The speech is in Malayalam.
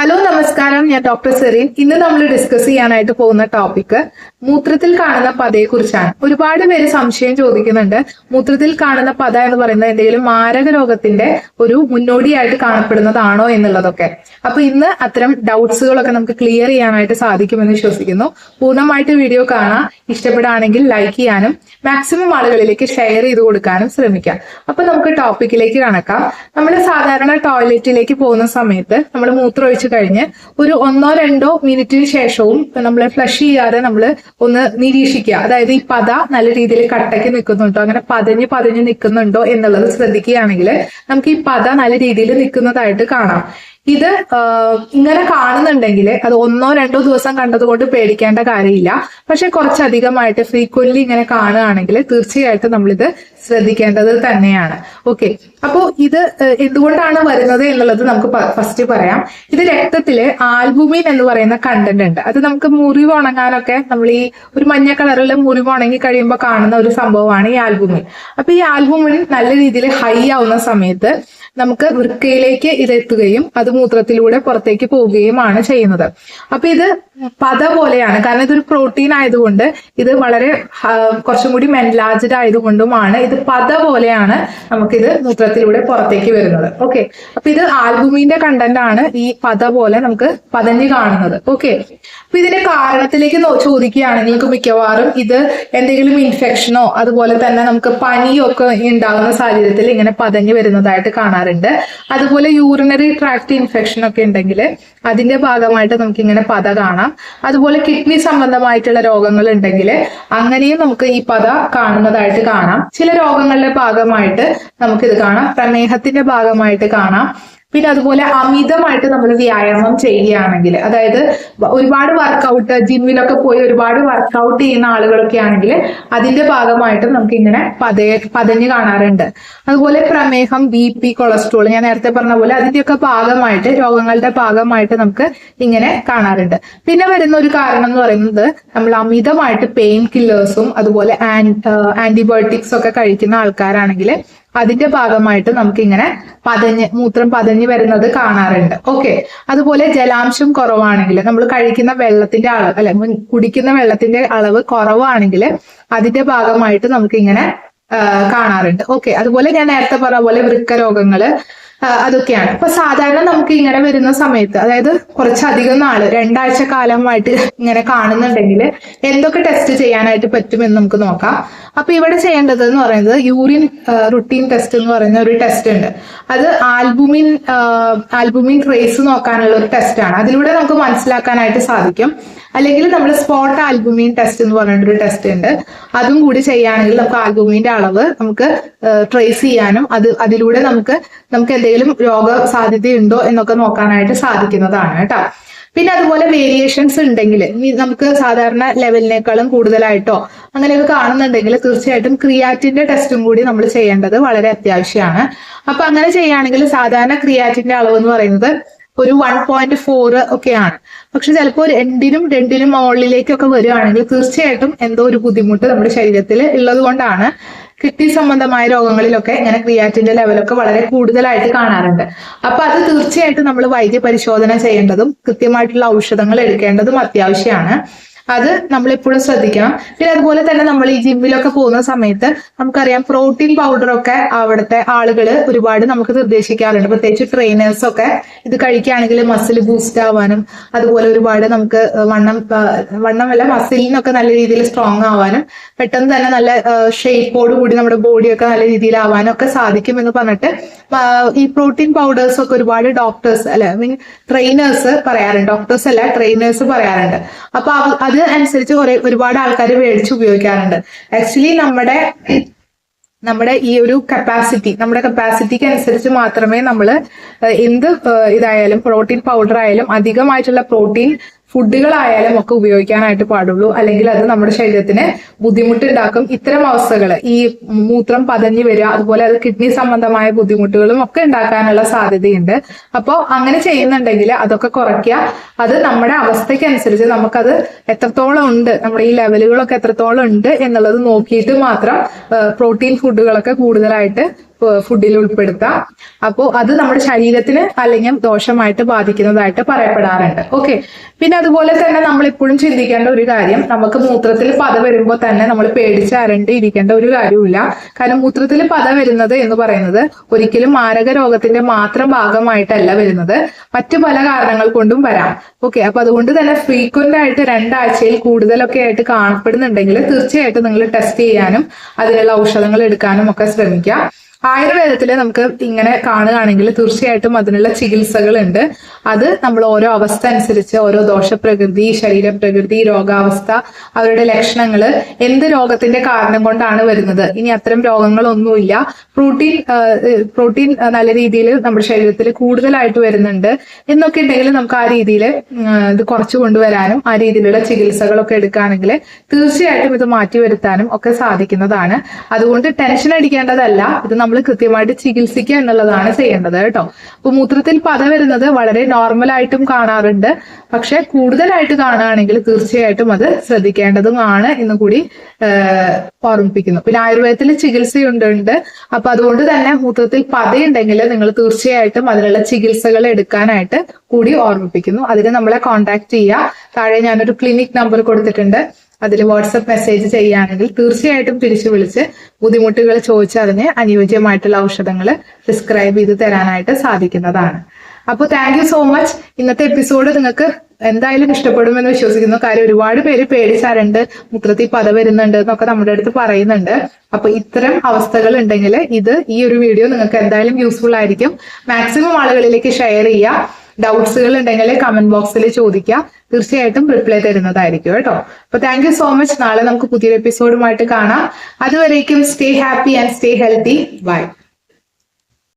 ഹലോ നമസ്കാരം. ഞാൻ ഡോക്ടർ സെറീൻ. ഇന്ന് നമ്മൾ ഡിസ്കസ് ചെയ്യാനായിട്ട് പോകുന്ന ടോപ്പിക് മൂത്രത്തിൽ കാണുന്ന പതയെ കുറിച്ചാണ്. ഒരുപാട് പേര് സംശയം ചോദിക്കുന്നുണ്ട്. മൂത്രത്തിൽ കാണുന്ന പത എന്ന് പറയുന്നത് എന്തെങ്കിലും മാരക രോഗത്തിന്റെ ഒരു മുന്നോടിയായിട്ട് കാണപ്പെടുന്നതാണോ എന്നുള്ളതൊക്കെ. അപ്പൊ ഇന്ന് അത്തരം ഡൗട്ട്സുകളൊക്കെ നമുക്ക് ക്ലിയർ ചെയ്യാനായിട്ട് സാധിക്കുമെന്ന് വിശ്വസിക്കുന്നു. പൂർണമായിട്ട് വീഡിയോ കാണാം. ഇഷ്ടപ്പെടുകയാണെങ്കിൽ ലൈക്ക് ചെയ്യാനും മാക്സിമം ആളുകളിലേക്ക് ഷെയർ ചെയ്ത് കൊടുക്കാനും ശ്രമിക്കാം. അപ്പൊ നമുക്ക് ടോപ്പിക്കിലേക്ക് കണക്കാം നമ്മൾ സാധാരണ ടോയ്ലറ്റിലേക്ക് പോകുന്ന സമയത്ത് നമ്മൾ മൂത്രം ഒഴിച്ചു കഴിഞ്ഞ് ഒരു ഒന്നോ രണ്ടോ മിനിറ്റിന് ശേഷവും നമ്മൾ ഫ്ലഷ് ചെയ്യാതെ നമ്മൾ ഒന്ന് നിരീക്ഷിക്കുക. അതായത് ഈ പത നല്ല രീതിയിൽ കട്ടയ്ക്ക് നിൽക്കുന്നുണ്ടോ? അങ്ങനെ പതഞ്ഞ് പതഞ്ഞ് നിൽക്കുന്നുണ്ടോ എന്നുള്ളത് ശ്രദ്ധിക്കുകയാണെങ്കിൽ നമുക്ക് ഈ പത നല്ല രീതിയിൽ നിൽക്കുന്നതായിട്ട് കാണാം. ഇത് ഇങ്ങനെ കാണുന്നുണ്ടെങ്കിൽ അത് ഒന്നോ രണ്ടോ ദിവസം കണ്ടതുകൊണ്ട് പേടിക്കേണ്ട കാര്യമില്ല. പക്ഷെ കുറച്ചധികമായിട്ട് ഫ്രീക്വന്റ്ലി ഇങ്ങനെ കാണുകയാണെങ്കിൽ തീർച്ചയായിട്ടും നമ്മളിത് ശ്രദ്ധിക്കേണ്ടത് തന്നെയാണ്. ഓക്കെ അപ്പോൾ ഇത് എന്തുകൊണ്ടാണ് വരുന്നത് എന്നുള്ളത് നമുക്ക് ഫസ്റ്റ് പറയാം. ഇത് രക്തത്തിൽ ആൽബുമിൻ എന്ന് പറയുന്ന കണ്ടന്റ് ഉണ്ട്. അത് നമുക്ക് മുറിവ് ഉണങ്ങാനൊക്കെ നമ്മൾ ഈ ഒരു മഞ്ഞ കളറിൽ മുറിവ് ഉണങ്ങി കഴിയുമ്പോൾ കാണുന്ന ഒരു സംഭവമാണ് ഈ ആൽബുമിൻ. അപ്പൊ ഈ ആൽബുമിൻ നല്ല രീതിയിൽ ഹൈ ആവുന്ന സമയത്ത് നമുക്ക് വൃക്കയിലേക്ക് ഇത് എത്തുകയും അത് മൂത്രത്തിലൂടെ പുറത്തേക്ക് പോവുകയുമാണ് ചെയ്യുന്നത്. അപ്പൊ ഇത് പത പോലെയാണ്. കാരണം ഇതൊരു പ്രോട്ടീൻ ആയതുകൊണ്ട് ഇത് വളരെ കുറച്ചും കൂടി മെൻലാജഡ് ആയതുകൊണ്ടുമാണ് ഇത് പത പോലെയാണ് നമുക്കിത് മൂത്രത്തിലൂടെ പുറത്തേക്ക് വരുന്നത്. ഓക്കെ അപ്പൊ ഇത് ആൽബുമിന്റെ കണ്ടന്റ് ആണ് ഈ പത പോലെ നമുക്ക് പതഞ്ഞ് കാണുന്നത്. ഓക്കെ അപ്പൊ ഇതിന്റെ കാരണത്തിലേക്ക് ചോദിക്കുകയാണെങ്കിൽ നിങ്ങൾക്ക് മിക്കവാറും ഇത് എന്തെങ്കിലും ഇൻഫെക്ഷനോ അതുപോലെ തന്നെ നമുക്ക് പനിയോ ഒക്കെ ഉണ്ടാകുന്ന സാഹചര്യത്തിൽ ഇങ്ങനെ പതഞ്ഞു വരുന്നതായിട്ട് കാണാറുണ്ട്. അതുപോലെ യൂറിനറി ട്രാക്ട് ഇൻഫെക്ഷൻ ഒക്കെ ഉണ്ടെങ്കിൽ അതിന്റെ ഭാഗമായിട്ട് നമുക്ക് ഇങ്ങനെ പത കാണാം. അതുപോലെ കിഡ്നി സംബന്ധമായിട്ടുള്ള രോഗങ്ങൾ ഉണ്ടെങ്കിൽ അങ്ങനെയും നമുക്ക് ഈ പത കാണുന്നതായിട്ട് കാണാം. ചില രോഗങ്ങളുടെ ഭാഗമായിട്ട് നമുക്കിത് കാണാം. പ്രമേഹത്തിന്റെ ഭാഗമായിട്ട് കാണാം. പിന്നെ അതുപോലെ അമിതമായിട്ട് നമ്മൾ വ്യായാമം ചെയ്യുകയാണെങ്കിൽ അതായത് ഒരുപാട് വർക്കൗട്ട് ജിമ്മിലൊക്കെ പോയി ഒരുപാട് വർക്കൗട്ട് ചെയ്യുന്ന ആളുകളൊക്കെ ആണെങ്കിൽ അതിന്റെ ഭാഗമായിട്ട് നമുക്ക് ഇങ്ങനെ പതയ പതഞ്ഞു കാണാറുണ്ട്. അതുപോലെ പ്രമേഹം ബി പി കൊളസ്ട്രോൾ ഞാൻ നേരത്തെ പറഞ്ഞ പോലെ അതിന്റെയൊക്കെ ഭാഗമായിട്ട് രോഗങ്ങളുടെ ഭാഗമായിട്ട് നമുക്ക് ഇങ്ങനെ കാണാറുണ്ട്. പിന്നെ വരുന്ന ഒരു കാരണം എന്ന് പറയുന്നത് നമ്മൾ അമിതമായിട്ട് പെയിൻ കില്ലേഴ്സും അതുപോലെ ആന്റിബയോട്ടിക്സ് ഒക്കെ കഴിക്കുന്ന ആൾക്കാരാണെങ്കിൽ അതിന്റെ ഭാഗമായിട്ട് നമുക്ക് ഇങ്ങനെ പതഞ്ഞ് മൂത്രം പതഞ്ഞ് വരുന്നത് കാണാറുണ്ട്. ഓക്കെ അതുപോലെ ജലാംശം കുറവാണെങ്കിൽ നമ്മൾ കഴിക്കുന്ന വെള്ളത്തിന്റെ അളവ് അല്ലെ കുടിക്കുന്ന വെള്ളത്തിന്റെ അളവ് കുറവാണെങ്കിൽ അതിന്റെ ഭാഗമായിട്ട് നമുക്ക് ഇങ്ങനെ കാണാറുണ്ട്. ഓക്കെ അതുപോലെ ഞാൻ നേരത്തെ പറഞ്ഞ പോലെ വൃക്ക രോഗങ്ങൾ അതൊക്കെയാണ്. അപ്പൊ സാധാരണ നമുക്ക് ഇങ്ങനെ വരുന്ന സമയത്ത് അതായത് കുറച്ചധികം നാൾ രണ്ടാഴ്ച കാലമായിട്ട് ഇങ്ങനെ കാണുന്നുണ്ടെങ്കിൽ എന്തൊക്കെ ടെസ്റ്റ് ചെയ്യാനായിട്ട് പറ്റുമെന്ന് നമുക്ക് നോക്കാം. അപ്പൊ ഇവിടെ ചെയ്യേണ്ടത് എന്ന് പറയുന്നത് യൂറിൻ റുട്ടീൻ ടെസ്റ്റ് എന്ന് പറയുന്ന ഒരു ടെസ്റ്റ് ഉണ്ട്. അത് ആൽബുമിൻ ആൽബുമിൻ ട്രേസ് നോക്കാനുള്ള ഒരു ടെസ്റ്റ് ആണ്. അതിലൂടെ നമുക്ക് മനസ്സിലാക്കാനായിട്ട് സാധിക്കും. അല്ലെങ്കിൽ നമ്മൾ സ്പോട്ട് ആൽബുമിൻ ടെസ്റ്റ് എന്ന് പറഞ്ഞിട്ടൊരു ടെസ്റ്റ് ഉണ്ട്. അതും കൂടി ചെയ്യുകയാണെങ്കിൽ നമുക്ക് ആൽബുമിന്റെ അളവ് നമുക്ക് ട്രേസ് ചെയ്യാനും അത് അതിലൂടെ നമുക്ക് നമുക്ക് എന്തെങ്കിലും രോഗ സാധ്യതയുണ്ടോ എന്നൊക്കെ നോക്കാനായിട്ട് സാധിക്കുന്നതാണ് കേട്ടോ. പിന്നെ അതുപോലെ വേരിയേഷൻസ് ഉണ്ടെങ്കിൽ നമുക്ക് സാധാരണ ലെവലിനേക്കാളും കൂടുതലായിട്ടോ അങ്ങനെയൊക്കെ കാണുന്നുണ്ടെങ്കിൽ തീർച്ചയായിട്ടും ക്രിയാറ്റിന്റെ ടെസ്റ്റും കൂടി നമ്മൾ ചെയ്യേണ്ടത് വളരെ അത്യാവശ്യമാണ്. അപ്പൊ അങ്ങനെ ചെയ്യുകയാണെങ്കിൽ സാധാരണ ക്രിയാറ്റിന്റെ അളവ് എന്ന് പറയുന്നത് ഒരു വൺ പോയിന്റ് ഫോർ ഒക്കെയാണ്. പക്ഷെ ചിലപ്പോൾ രണ്ടിനും രണ്ടിനും മുകളിലേക്കൊക്കെ വരികയാണെങ്കിൽ തീർച്ചയായിട്ടും എന്തോ ഒരു ബുദ്ധിമുട്ട് നമ്മുടെ ശരീരത്തിൽ ഉള്ളത് കൊണ്ടാണ്. കിഡ്നി സംബന്ധമായ രോഗങ്ങളിലൊക്കെ ഇങ്ങനെ ക്രിയാറ്റിന്റെ ലെവലൊക്കെ വളരെ കൂടുതലായിട്ട് കാണാറുണ്ട്. അപ്പൊ അത് തീർച്ചയായിട്ടും നമ്മൾ വൈദ്യ പരിശോധന ചെയ്യേണ്ടതും കൃത്യമായിട്ടുള്ള ഔഷധങ്ങൾ എടുക്കേണ്ടതും അത്യാവശ്യമാണ്. അത് നമ്മൾ എപ്പോഴും ശ്രദ്ധിക്കണം. പിന്നെ അതുപോലെ തന്നെ നമ്മൾ ഈ ജിമ്മിലൊക്കെ പോകുന്ന സമയത്ത് നമുക്കറിയാം പ്രോട്ടീൻ പൗഡർ ഒക്കെ അവിടുത്തെ ആളുകൾ ഒരുപാട് നമുക്ക് നിർദ്ദേശിക്കാറുണ്ട്. പ്രത്യേകിച്ച് ട്രെയിനേഴ്സ് ഒക്കെ ഇത് കഴിക്കുകയാണെങ്കിൽ മസിൽ ബൂസ്റ്റ് ആവാനും അതുപോലെ ഒരുപാട് നമുക്ക് വണ്ണം വണ്ണമല്ല മസിലിനൊക്കെ നല്ല രീതിയിൽ സ്ട്രോങ് ആവാനും പെട്ടെന്ന് തന്നെ നല്ല ഷേപ്പോട് കൂടി നമ്മുടെ ബോഡിയൊക്കെ നല്ല രീതിയിൽ ആവാനും ഒക്കെ സാധിക്കും എന്ന് പറഞ്ഞിട്ട് ഈ പ്രോട്ടീൻ പൗഡേഴ്സ് ഒക്കെ ഒരുപാട് ഡോക്ടേഴ്സ് അല്ലെ മീൻ ട്രെയിനേഴ്സ് പറയാറുണ്ട്. ഡോക്ടേഴ്സ് അല്ല ട്രെയിനേഴ്സ് പറയാറുണ്ട്. അപ്പൊ അവ- അത് അനുസരിച്ച് കുറെ ഒരുപാട് ആൾക്കാർ മേടിച്ച് ഉപയോഗിക്കാറുണ്ട്. ആക്ച്വലി നമ്മുടെ നമ്മുടെ ഈ ഒരു കപ്പാസിറ്റി നമ്മുടെ കപ്പാസിറ്റിക്ക് അനുസരിച്ച് മാത്രമേ നമ്മൾ എന്ത് ഇതായാലും പ്രോട്ടീൻ പൗഡർ ആയാലും അധികമായിട്ടുള്ള പ്രോട്ടീൻ ഫുഡുകളായാലും ഒക്കെ ഉപയോഗിക്കാനായിട്ട് പാടുള്ളൂ. അല്ലെങ്കിൽ അത് നമ്മുടെ ശരീരത്തിന് ബുദ്ധിമുട്ടുണ്ടാക്കും. ഇത്തരം അവസ്ഥകൾ ഈ മൂത്രം പതഞ്ഞു വരിക അതുപോലെ അത് കിഡ്നി സംബന്ധമായ ബുദ്ധിമുട്ടുകളും ഒക്കെ ഉണ്ടാക്കാനുള്ള സാധ്യതയുണ്ട്. അപ്പോൾ അങ്ങനെ ചെയ്യുന്നുണ്ടെങ്കിൽ അതൊക്കെ കുറയ്ക്കുക. അത് നമ്മുടെ അവസ്ഥയ്ക്ക് അനുസരിച്ച് നമുക്കത് എത്രത്തോളം ഉണ്ട് നമ്മുടെ ഈ ലെവലുകളൊക്കെ എത്രത്തോളം ഉണ്ട് എന്നുള്ളത് നോക്കിയിട്ട് മാത്രം പ്രോട്ടീൻ ഫുഡുകളൊക്കെ കൂടുതലായിട്ട് ഫുഡിൽ ഉൾപ്പെടുത്താം. അപ്പോൾ അത് നമ്മുടെ ശരീരത്തിന് അല്ലെങ്കിൽ ദോഷമായിട്ട് ബാധിക്കുന്നതായിട്ട് പറയപ്പെടാറുണ്ട്. ഓക്കെ പിന്നെ അതുപോലെ തന്നെ നമ്മൾ ഇപ്പോഴും ചിന്തിക്കേണ്ട ഒരു കാര്യം നമുക്ക് മൂത്രത്തിൽ പത വരുമ്പോൾ തന്നെ നമ്മൾ പേടിച്ച് അരണ്ട് ഇരിക്കേണ്ട ഒരു കാര്യമില്ല കാരണം മൂത്രത്തിൽ പത വരുന്നത് എന്ന് പറയുന്നത് ഒരിക്കലും മാരക രോഗത്തിന്റെ മാത്രം ഭാഗമായിട്ടല്ല വരുന്നത്. മറ്റു പല കാരണങ്ങൾ കൊണ്ടും വരാം. ഓക്കെ അപ്പൊ അതുകൊണ്ട് തന്നെ ഫ്രീക്വന്റ് ആയിട്ട് രണ്ടാഴ്ചയിൽ കൂടുതലൊക്കെ ആയിട്ട് കാണപ്പെടുന്നുണ്ടെങ്കിൽ തീർച്ചയായിട്ടും നിങ്ങൾ ടെസ്റ്റ് ചെയ്യാനും അതിനുള്ള ഔഷധങ്ങൾ എടുക്കാനും ഒക്കെ ശ്രമിക്കാം ആയുർവേദത്തിൽ നമുക്ക് ഇങ്ങനെ കാണുകയാണെങ്കിൽ തീർച്ചയായിട്ടും അതിനുള്ള ചികിത്സകളുണ്ട്. അത് നമ്മൾ ഓരോ അവസ്ഥ അനുസരിച്ച് ഓരോ ദോഷപ്രകൃതി ശരീരപ്രകൃതി രോഗാവസ്ഥ അവരുടെ ലക്ഷണങ്ങൾ എന്ത് രോഗത്തിന്റെ കാരണം കൊണ്ടാണ് വരുന്നത്. ഇനി അത്തരം രോഗങ്ങളൊന്നുമില്ല. പ്രോട്ടീൻ പ്രോട്ടീൻ നല്ല രീതിയിൽ നമ്മുടെ ശരീരത്തിൽ കൂടുതലായിട്ട് വരുന്നുണ്ട് എന്നൊക്കെ ഉണ്ടെങ്കിൽ നമുക്ക് ആ രീതിയിൽ ഇത് കുറച്ചു കൊണ്ടുവരാനും ആ രീതിയിലുള്ള ചികിത്സകളൊക്കെ എടുക്കുകയാണെങ്കിൽ തീർച്ചയായിട്ടും ഇത് മാറ്റി വരുത്താനും ഒക്കെ സാധിക്കുന്നതാണ്. അതുകൊണ്ട് ടെൻഷൻ അടിക്കേണ്ടതല്ല. ഇത് നമ്മൾ കൃത്യമായിട്ട് ചികിത്സിക്കുക എന്നുള്ളതാണ് ചെയ്യേണ്ടത് കേട്ടോ. അപ്പൊ മൂത്രത്തിൽ പത വരുന്നത് വളരെ നോർമൽ ആയിട്ടും കാണാറുണ്ട്. പക്ഷെ കൂടുതലായിട്ട് കാണുകയാണെങ്കിൽ തീർച്ചയായിട്ടും അത് ശ്രദ്ധിക്കേണ്ടതുമാണ് എന്ന് കൂടി ഓർമ്മിപ്പിക്കുന്നു. പിന്നെ ആയുർവേദത്തിൽ ചികിത്സയുണ്ട്. അപ്പൊ അതുകൊണ്ട് തന്നെ മൂത്രത്തിൽ പതയുണ്ടെങ്കിൽ നിങ്ങൾ തീർച്ചയായിട്ടും അതിനുള്ള ചികിത്സകൾ എടുക്കാനായിട്ട് കൂടി ഓർമ്മിപ്പിക്കുന്നു. അതിന് നമ്മളെ കോൺടാക്ട് ചെയ്യുക. താഴെ ഞാനൊരു ക്ലിനിക് നമ്പർ കൊടുത്തിട്ടുണ്ട്. അതിൽ വാട്സപ്പ് മെസ്സേജ് ചെയ്യുകയാണെങ്കിൽ തീർച്ചയായിട്ടും തിരിച്ചു വിളിച്ച് ബുദ്ധിമുട്ടുകൾ ചോദിച്ചതിന് അനുയോജ്യമായിട്ടുള്ള ഔഷധങ്ങൾ പ്രിസ്ക്രൈബ് ചെയ്ത് തരാനായിട്ട് സാധിക്കുന്നതാണ്. അപ്പോൾ താങ്ക് യു സോ മച്ച് ഇന്നത്തെ എപ്പിസോഡ് നിങ്ങൾക്ക് എന്തായാലും ഇഷ്ടപ്പെടുമെന്ന് വിശ്വസിക്കുന്നു. കാര്യം ഒരുപാട് പേര് പേടിച്ചാറുണ്ട്. മൂത്രത്തിൽ പത വരുന്നുണ്ട് എന്നൊക്കെ നമ്മുടെ അടുത്ത് പറയുന്നുണ്ട്. അപ്പൊ ഇത്തരം അവസ്ഥകൾ ഉണ്ടെങ്കിൽ ഇത് ഈ ഒരു വീഡിയോ നിങ്ങൾക്ക് എന്തായാലും യൂസ്ഫുൾ ആയിരിക്കും. മാക്സിമം ആളുകളിലേക്ക് ഷെയർ ചെയ്യുക. ഡൗട്ട്സുകൾ ഉണ്ടെങ്കിൽ കമന്റ് ബോക്സിൽ ചോദിക്കുക തീർച്ചയായിട്ടും റിപ്ലൈ തരുന്നതായിരിക്കും കേട്ടോ. അപ്പൊ താങ്ക് യു സോ മച്ച് നാളെ നമുക്ക് പുതിയൊരു എപ്പിസോഡുമായിട്ട് കാണാം. അതുവരേക്കും stay happy and stay healthy bye